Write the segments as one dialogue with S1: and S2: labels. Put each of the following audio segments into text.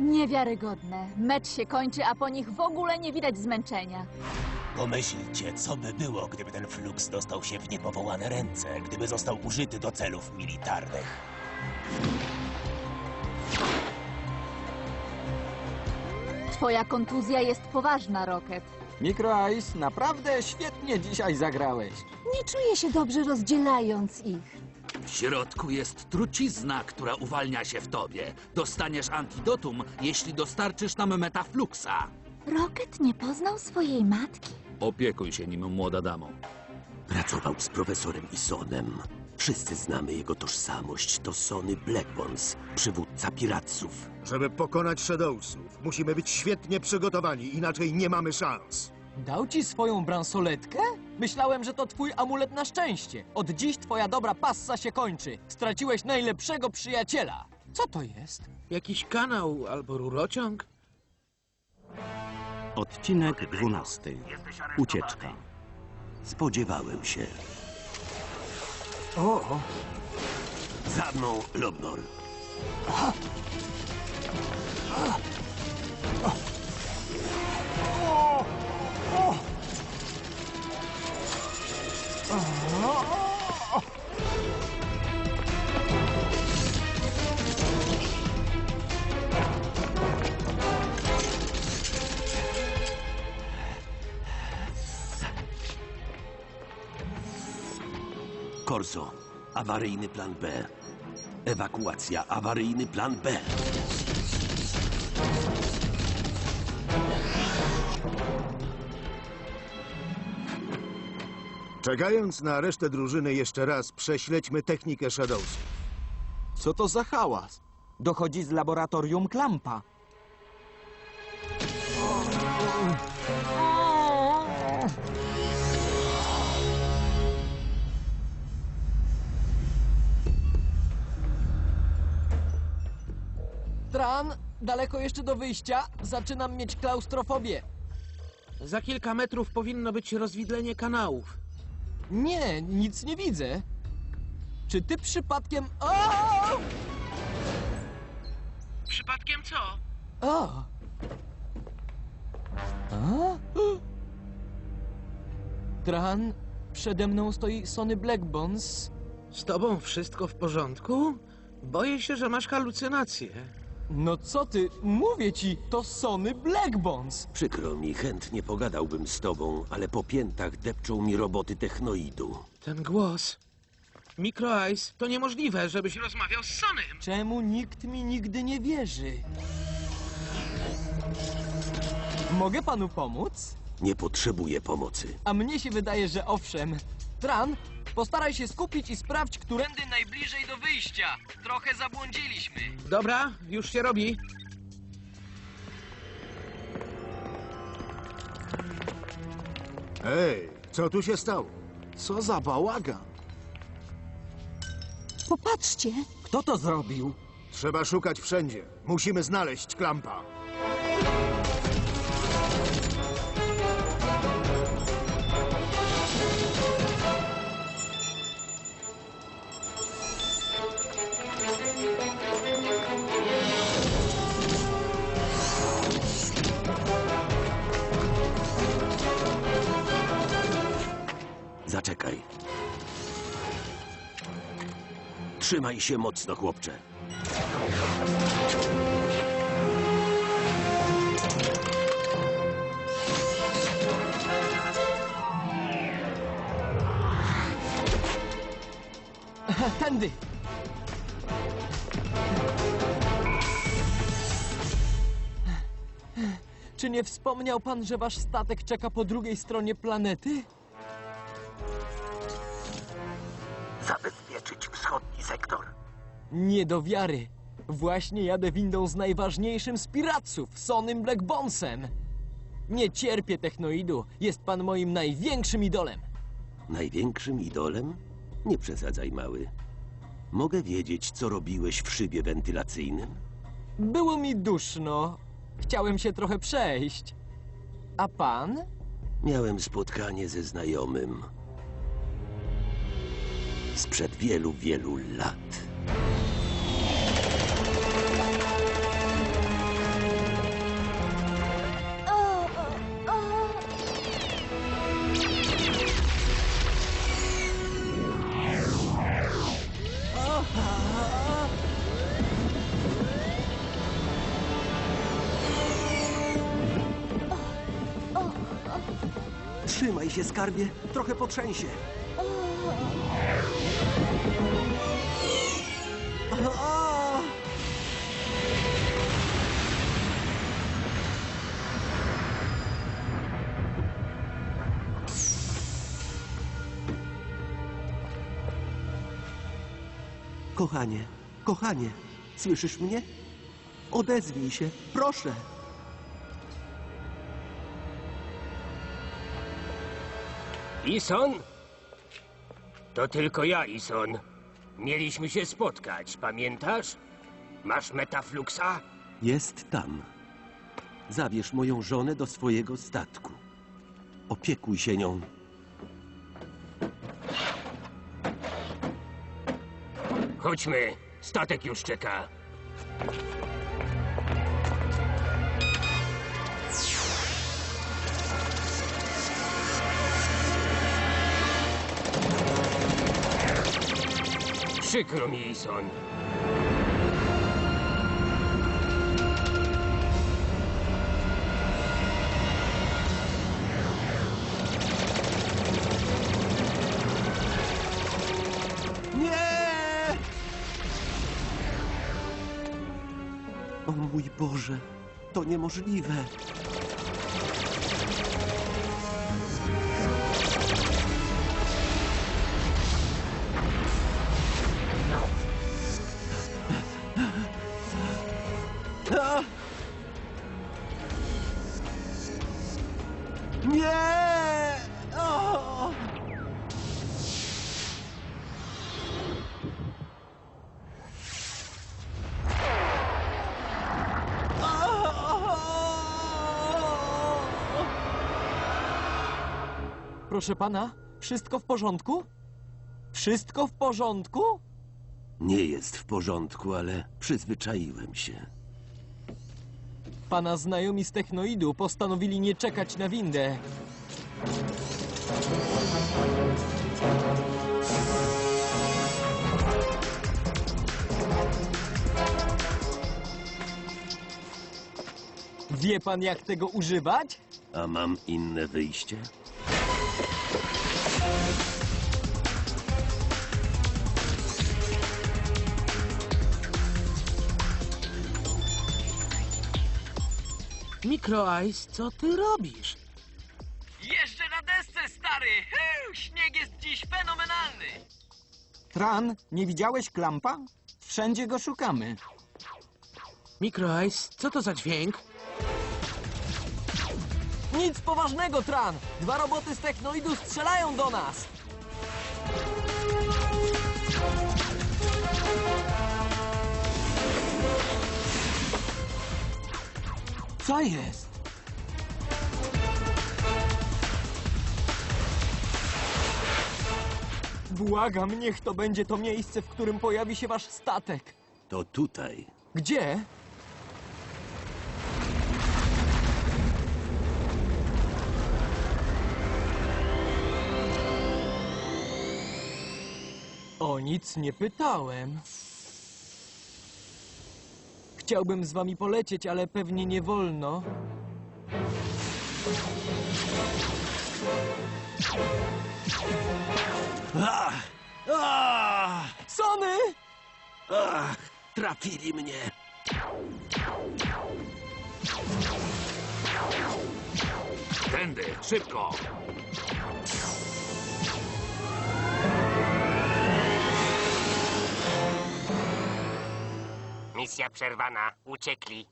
S1: Niewiarygodne. Mecz się kończy, a po nich w ogóle nie widać zmęczenia.
S2: Pomyślcie, co by było, gdyby ten fluks dostał się w niepowołane ręce, gdyby został użyty do celów militarnych.
S1: Twoja kontuzja jest poważna, Rocket.
S3: Micro Ice, naprawdę świetnie dzisiaj zagrałeś.
S1: Nie czuję się dobrze rozdzielając ich.
S4: W środku jest trucizna, która uwalnia się w tobie. Dostaniesz antidotum, jeśli dostarczysz nam metafluxa.
S1: Rocket nie poznał swojej matki?
S4: Opiekuj się nim, młoda damo.
S2: Pracował z profesorem Isonem. Wszyscy znamy jego tożsamość. To Sony Blackbones, przywódca piratsów.
S5: Żeby pokonać Shadowsów, musimy być świetnie przygotowani, inaczej nie mamy szans.
S3: Dał ci swoją bransoletkę? Myślałem, że to twój amulet na szczęście. Od dziś twoja dobra passa się kończy. Straciłeś najlepszego przyjaciela. Co to jest?
S6: Jakiś kanał albo rurociąg?
S7: Odcinek 12. Ucieczka.
S2: Spodziewałem się.
S3: O,
S2: Za mną, Lobnor. Korso, awaryjny plan B. Ewakuacja, awaryjny plan B.
S5: Czekając na resztę drużyny jeszcze raz, prześledźmy technikę Shadowsów.
S3: co to za hałas? Dochodzi z laboratorium Klampa. Tran, daleko jeszcze do wyjścia. Zaczynam mieć klaustrofobię.
S6: Za kilka metrów powinno być rozwidlenie kanałów.
S3: Nie, nic nie widzę. Czy ty przypadkiem... O!
S6: Przypadkiem co?
S3: O! A? Tran, przede mną stoi Sony Blackbones.
S6: Z tobą wszystko w porządku? Boję się, że masz halucynacje.
S3: No co ty, mówię ci, to Sony Blackbones.
S2: Przykro mi, chętnie pogadałbym z tobą, ale po piętach depczą mi roboty technoidu.
S6: Ten głos. Micro Ice, to niemożliwe, żebyś rozmawiał z Sonym.
S3: Czemu nikt mi nigdy nie wierzy? Mogę panu pomóc?
S2: Nie potrzebuję pomocy.
S3: A mnie się wydaje, że owszem. Tran, postaraj się skupić i sprawdź, którędy najbliżej do wyjścia. Trochę zabłądziliśmy.
S6: Dobra, już się robi.
S5: Ej, co tu się stało?
S3: Co za bałagan.
S1: Popatrzcie,
S3: Kto to zrobił?
S5: Trzeba szukać wszędzie. Musimy znaleźć Klampa.
S2: Zaczekaj. Trzymaj się mocno, chłopcze.
S3: Tędy! Czy nie wspomniał pan, że wasz statek czeka po drugiej stronie planety? Nie do wiary. Właśnie jadę windą z najważniejszym z piratców, Sonym Black Bonesem. Nie cierpię technoidu. Jest pan moim największym idolem.
S2: Największym idolem? Nie przesadzaj, mały. Mogę wiedzieć, co robiłeś w szybie wentylacyjnym?
S3: Było mi duszno. Chciałem się trochę przejść. A pan?
S2: Miałem spotkanie ze znajomym. Sprzed wielu, wielu lat. Trzymaj się, skarbie. Trochę potrzęsie. Kochanie, kochanie, słyszysz mnie? Odezwij się, proszę.
S8: Ison? To tylko ja, Ison. Mieliśmy się spotkać, pamiętasz? Masz metafluxa?
S2: Jest tam. Zabierz moją żonę do swojego statku. Opiekuj się nią.
S8: Chodźmy, statek już czeka. Przykro mi, Ison.
S2: Nie! O mój Boże, to niemożliwe.
S3: Proszę pana, wszystko w porządku? Wszystko w porządku?
S2: Nie jest w porządku, ale przyzwyczaiłem się.
S3: Pana znajomi z technoidu postanowili nie czekać na windę. Wie pan, jak tego używać?
S2: A mam inne wyjście?
S6: Micro Ice, co ty robisz?
S3: Jeżdżę na desce, stary! Hył, śnieg jest dziś fenomenalny!
S9: Tran, nie widziałeś klampa? Wszędzie go szukamy.
S6: Micro Ice, co to za dźwięk?
S3: Nic poważnego, Tran! Dwa roboty z technoidu strzelają do nas!
S9: Co jest?
S3: Błagam, niech to będzie to miejsce, w którym pojawi się wasz statek.
S2: To tutaj.
S3: Gdzie? O nic nie pytałem. Chciałbym z wami polecieć, ale pewnie nie wolno.
S2: Ach,
S3: Sony!
S2: ach, trafili mnie.
S4: Tędy, szybko!
S8: Misja przerwana. Uciekli.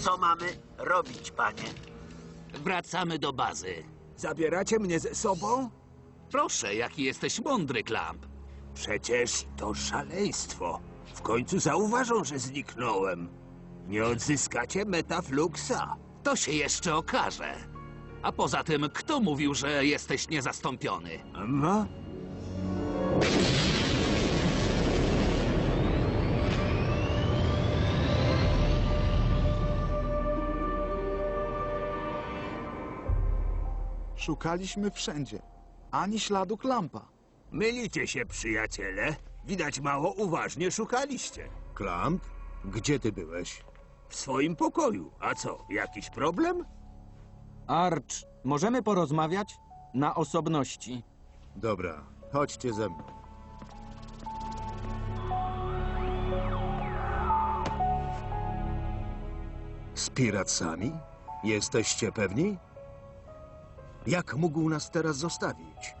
S10: Co mamy robić, panie?
S4: Wracamy do bazy.
S10: Zabieracie mnie ze sobą?
S4: Proszę, jaki jesteś mądry, Klamp.
S10: Przecież to szaleństwo. W końcu zauważą, że zniknąłem. Nie odzyskacie metafluxa.
S4: To się jeszcze okaże. A poza tym, kto mówił, że jesteś niezastąpiony?
S10: No?
S11: Szukaliśmy wszędzie. Ani śladu klampa.
S10: Mylicie się, przyjaciele. Widać mało uważnie szukaliście.
S5: Klamp? Gdzie ty byłeś?
S10: W swoim pokoju. A co, jakiś problem?
S9: Arch, możemy porozmawiać? Na osobności.
S5: Dobra, chodźcie ze mną. Z piracami? Jesteście pewni? Jak mógł nas teraz zostawić?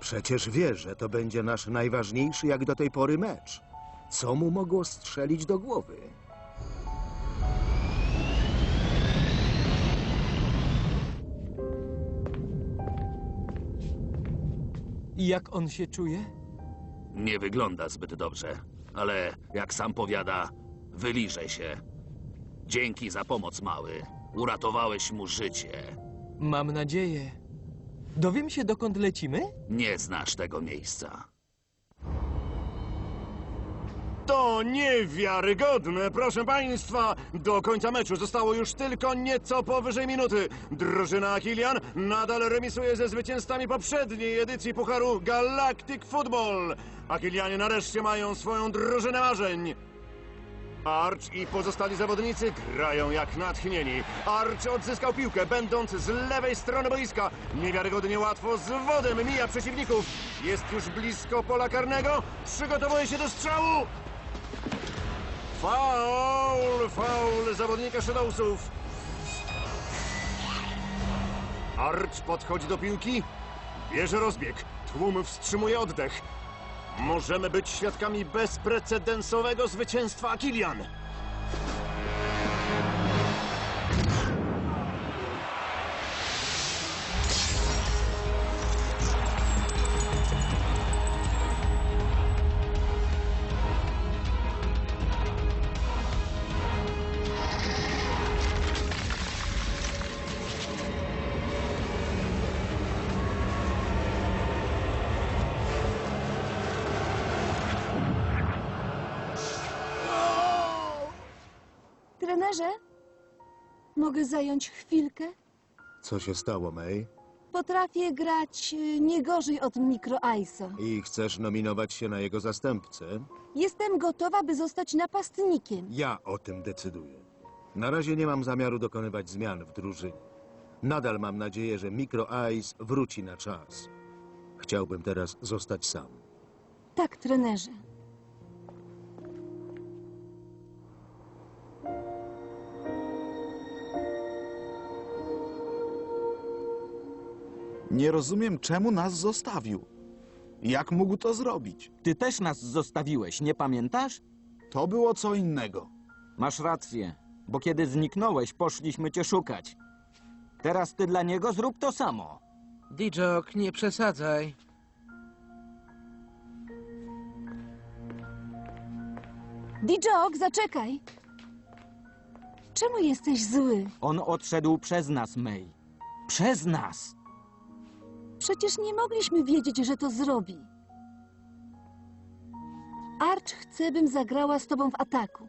S5: Przecież wie, że to będzie nasz najważniejszy jak do tej pory mecz. Co mu mogło strzelić do głowy?
S3: I jak on się czuje?
S4: Nie wygląda zbyt dobrze, ale jak sam powiada, wyliże się. Dzięki za pomoc, mały. Uratowałeś mu życie.
S3: Mam nadzieję. Dowiem się, dokąd lecimy?
S4: Nie znasz tego miejsca.
S12: To niewiarygodne, proszę państwa! Do końca meczu zostało już tylko nieco powyżej minuty. Drużyna Kilian nadal remisuje ze zwycięzcami poprzedniej edycji Pucharu Galactic Football. A Kilianie nareszcie mają swoją drużynę marzeń. Arch i pozostali zawodnicy grają jak natchnieni. Arch odzyskał piłkę, będąc z lewej strony boiska. Niewiarygodnie łatwo z wodem mija przeciwników. Jest już blisko pola karnego. Przygotowuje się do strzału. Faul, faul zawodnika Shadowsów. Arch podchodzi do piłki, bierze rozbieg. Tłum wstrzymuje oddech. Możemy być świadkami bezprecedensowego zwycięstwa Akilian.
S1: Trenerze, mogę zająć chwilkę?
S5: Co się stało, May?
S1: Potrafię grać y, nie gorzej od Micro Iso.
S5: I chcesz nominować się na jego zastępcę?
S1: Jestem gotowa, by zostać napastnikiem.
S5: Ja o tym decyduję. Na razie nie mam zamiaru dokonywać zmian w drużynie. Nadal mam nadzieję, że Micro Ice wróci na czas. Chciałbym teraz zostać sam.
S1: Tak, trenerze.
S11: Nie rozumiem, czemu nas zostawił. Jak mógł to zrobić?
S9: Ty też nas zostawiłeś, nie pamiętasz?
S11: To było co innego.
S9: Masz rację, bo kiedy zniknąłeś, poszliśmy cię szukać. Teraz ty dla niego zrób to samo.
S6: Dijok, nie przesadzaj.
S1: Dijok, zaczekaj! Czemu jesteś zły?
S9: On odszedł przez nas, May. Przez nas!
S1: Przecież nie mogliśmy wiedzieć, że to zrobi. Arch chce, bym zagrała z tobą w ataku.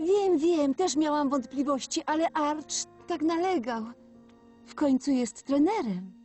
S1: Wiem, wiem, też miałam wątpliwości, ale Arch tak nalegał. W końcu jest trenerem.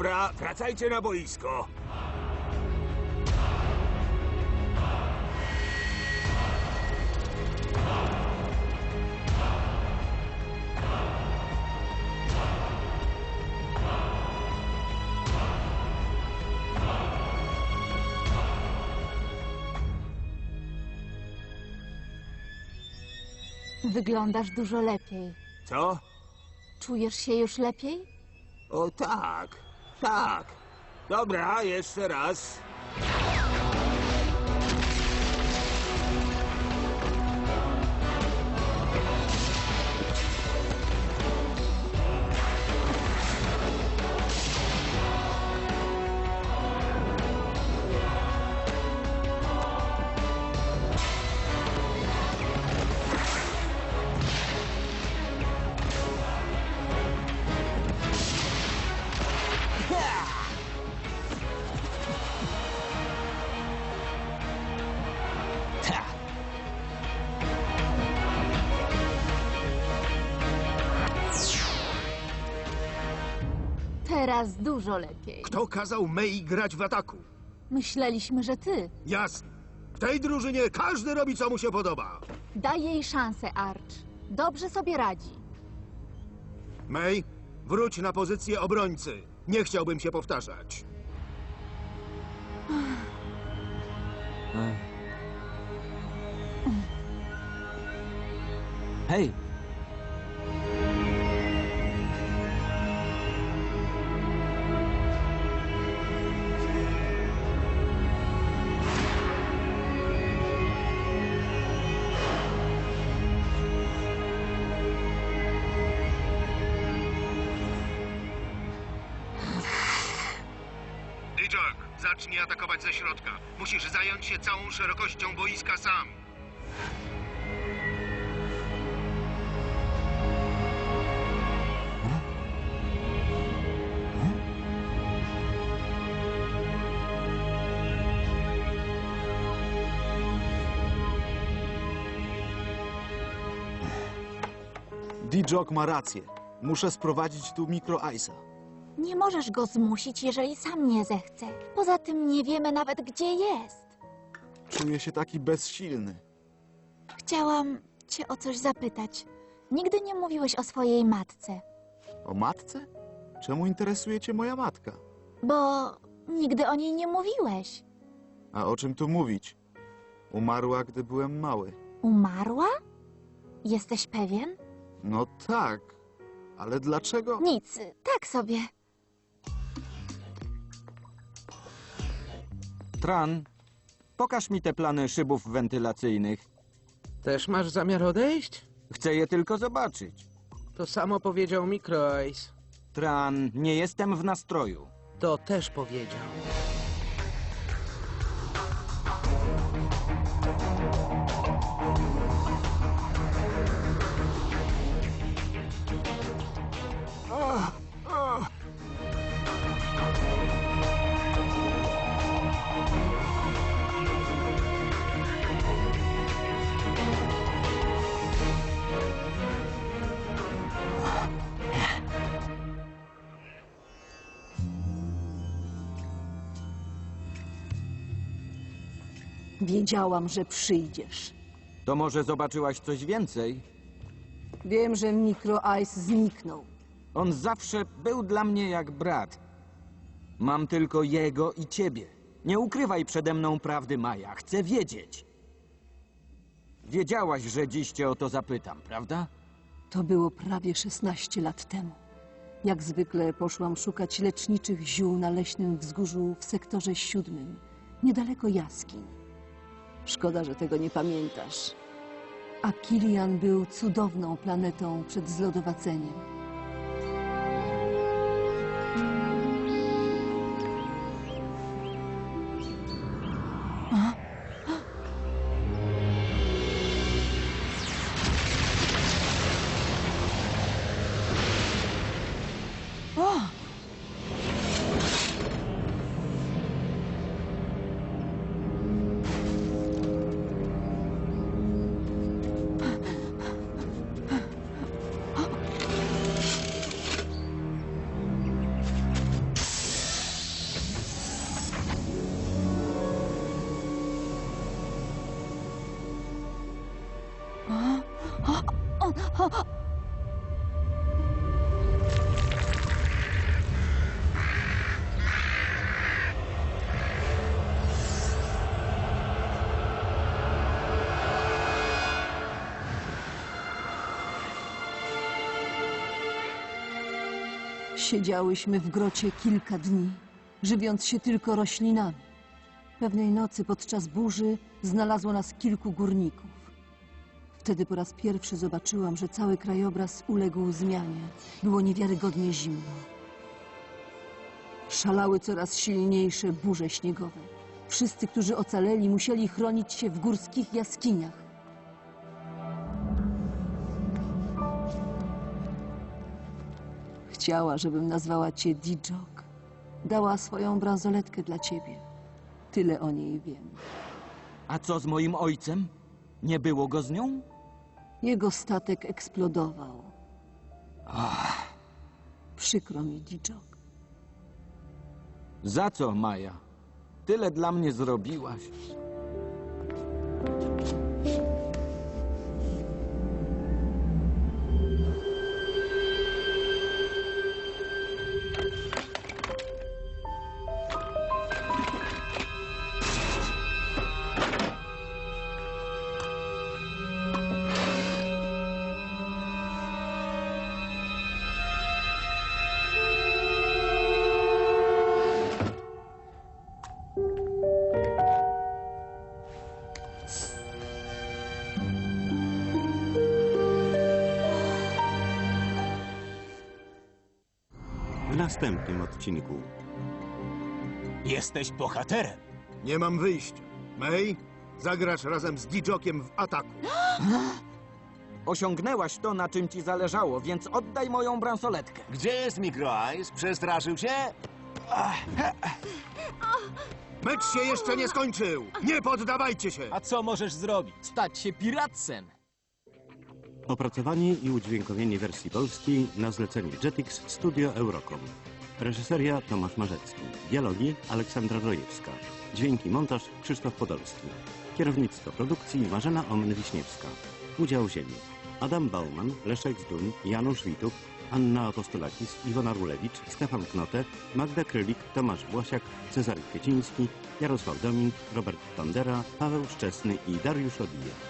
S10: Dobra, wracajcie na boisko.
S1: Wyglądasz dużo lepiej.
S10: Co?
S1: Czujesz się już lepiej?
S10: O tak, tak. Dobra, jeszcze raz.
S1: Teraz dużo lepiej.
S5: Kto kazał Mei grać w ataku?
S1: Myśleliśmy, że ty.
S5: Jasne. W tej drużynie każdy robi, co mu się podoba.
S1: Daj jej szansę, Arch. Dobrze sobie radzi.
S5: May, wróć na pozycję obrońcy. Nie chciałbym się powtarzać.
S9: Hej,
S5: Zacznij atakować ze środka. Musisz zająć się całą szerokością boiska sam.
S11: Dijok ma rację. Muszę sprowadzić tu Micro Ice'a.
S1: Nie możesz go zmusić, jeżeli sam nie zechce. Poza tym nie wiemy nawet, gdzie jest.
S11: Czuję się taki bezsilny.
S1: Chciałam cię o coś zapytać. Nigdy nie mówiłeś o swojej matce,
S11: O matce? Czemu interesuje cię moja matka?
S1: bo nigdy o niej nie mówiłeś.
S11: A o czym tu mówić? Umarła, gdy byłem mały.
S1: Umarła? Jesteś pewien?
S11: No tak, ale dlaczego?
S1: Nic, tak sobie.
S9: Tran, pokaż mi te plany szybów wentylacyjnych.
S6: Też masz zamiar odejść?
S9: Chcę je tylko zobaczyć.
S6: To samo powiedział Micro Ice.
S9: Tran, nie jestem w nastroju.
S6: To też powiedział.
S13: Wiedziałam, że przyjdziesz.
S9: To może zobaczyłaś coś więcej?
S13: Wiem, że Micro Ice zniknął.
S9: On zawsze był dla mnie jak brat. Mam tylko jego i ciebie. Nie ukrywaj przede mną prawdy, Maja. Chcę wiedzieć. Wiedziałaś, że dziś cię o to zapytam, prawda?
S13: To było prawie 16 lat temu. Jak zwykle poszłam szukać leczniczych ziół na leśnym wzgórzu w sektorze siódmym, niedaleko jaskiń. Szkoda, że tego nie pamiętasz. A Kilian był cudowną planetą przed zlodowaceniem. Siedziałyśmy w grocie kilka dni, żywiąc się tylko roślinami. Pewnej nocy podczas burzy znalazło nas kilku górników. Wtedy po raz pierwszy zobaczyłam, że cały krajobraz uległ zmianie. Było niewiarygodnie zimno. Szalały coraz silniejsze burze śniegowe. Wszyscy, którzy ocaleli, musieli chronić się w górskich jaskiniach. Chciała, żebym nazwała cię Dijok. Dała swoją bransoletkę dla ciebie. Tyle o niej wiem.
S9: A co z moim ojcem? Nie było go z nią?
S13: Jego statek eksplodował. Przykro mi, Dijok.
S9: Za co, Maja? Tyle dla mnie zrobiłaś.
S7: Następnym odcinku
S10: Jesteś bohaterem.
S5: Nie mam wyjścia. May, zagrasz razem z Dijokiem w ataku.
S9: Osiągnęłaś to, na czym ci zależało, więc oddaj moją bransoletkę.
S10: Gdzie jest Micro Ice? Przestraszył się?
S5: Mecz się jeszcze nie skończył! Nie poddawajcie się!
S10: A co możesz zrobić?
S3: Stać się piracem!
S7: Opracowanie i udźwiękowienie wersji polskiej na zlecenie Jetix Studio Eurocom. Reżyseria Tomasz Marzecki. Dialogi Aleksandra Rojewska. Dźwięki montaż Krzysztof Podolski. Kierownictwo produkcji Marzena Omny-Wiśniewska. Udział Ziemi. Adam Bauman, Leszek Zdun, Janusz Wituk, Anna Apostolakis, Iwona Rulewicz, Stefan Knote, Magda Krylik, Tomasz Błasiak, Cezary Kwieciński, Jarosław Domin, Robert Tandera, Paweł Szczesny i Dariusz Odija.